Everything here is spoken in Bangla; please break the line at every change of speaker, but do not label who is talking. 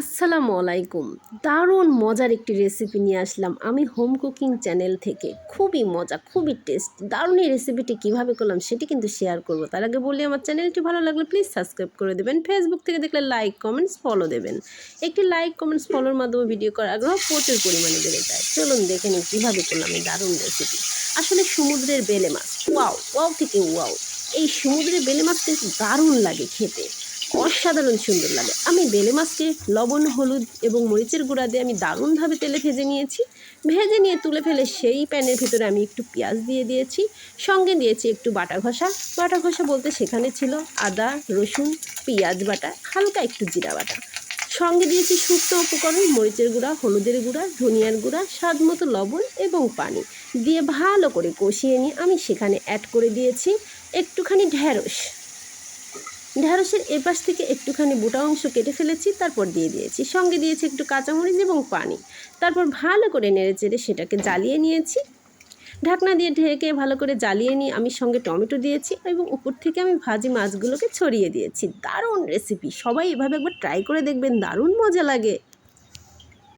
আসসালামু আলাইকুম। দারুণ মজার একটি রেসিপি নিয়ে আসলাম আমি হোম কুকিং চ্যানেল থেকে। খুবই মজা, খুবই টেস্ট দারুণ এই রেসিপিটি কীভাবে করলাম সেটি কিন্তু শেয়ার করব। তার আগে বলি আমার চ্যানেলটি ভালো লাগলে প্লিজ সাবস্ক্রাইব করে দেবেন। ফেসবুক থেকে দেখলে লাইক কমেন্টস ফলো দেবেন। একটি লাইক কমেন্টস ফলোর মাধ্যমে ভিডিও করার আগ্রহ প্রচুর পরিমাণে বেড়ে যায়। চলুন দেখে নিই কীভাবে করলাম এই দারুণ রেসিপি আসলে সমুদ্রের বেলে মাছ ওয়াও ওয়াও থেকে ওয়াও এই সমুদ্রের বেলে মাছ কিন্তু দারুণ লাগে খেতে। অসাধারণ সুন্দর লাগে। আমি বেলে মাছকে, লবণ, হলুদ এবং মরিচের গুঁড়া দিয়ে আমি দারুণভাবে তেলে ভেজে নিয়েছি। ভেজে নিয়ে তুলে ফেলে সেই প্যানের ভিতরে আমি একটু পেঁয়াজ দিয়ে দিয়েছি। সঙ্গে দিয়েছি একটু বাটা ঘষা। বাটা ঘষা বলতে সেখানে ছিল আদা, রসুন, পেঁয়াজ বাটা, হালকা একটু জিরা বাটা। সঙ্গে দিয়েছি শুকনো উপকরণ, মরিচের গুঁড়া, হলুদের গুঁড়া, ধনিয়ার গুঁড়া স্বাদ মতো লবণ এবং পানি দিয়ে ভালো করে কষিয়ে নিয়ে আমি সেখানে অ্যাড করে দিয়েছি একটুখানি ঢ্যাঁড়স ঢ্যাঁড়সের এপাশ থেকে একটুখানি বুটা অংশ কেটে ফেলেছি, তারপর দিয়ে দিয়েছি। সঙ্গে দিয়েছি একটু কাঁচামরিচ এবং পানি। তারপর ভালো করে নেড়ে চেড়ে সেটাকে জ্বালিয়ে নিয়েছি। ঢাকনা দিয়ে ঢেকে ভালো করে জ্বালিয়ে নিয়ে আমি সঙ্গে টমেটো দিয়েছি এবং উপর থেকে আমি ভাজি মাছগুলোকে ছড়িয়ে দিয়েছি। দারুণ রেসিপি সবাই এভাবে একবার ট্রাই করে দেখবেন, দারুণ মজা লাগে।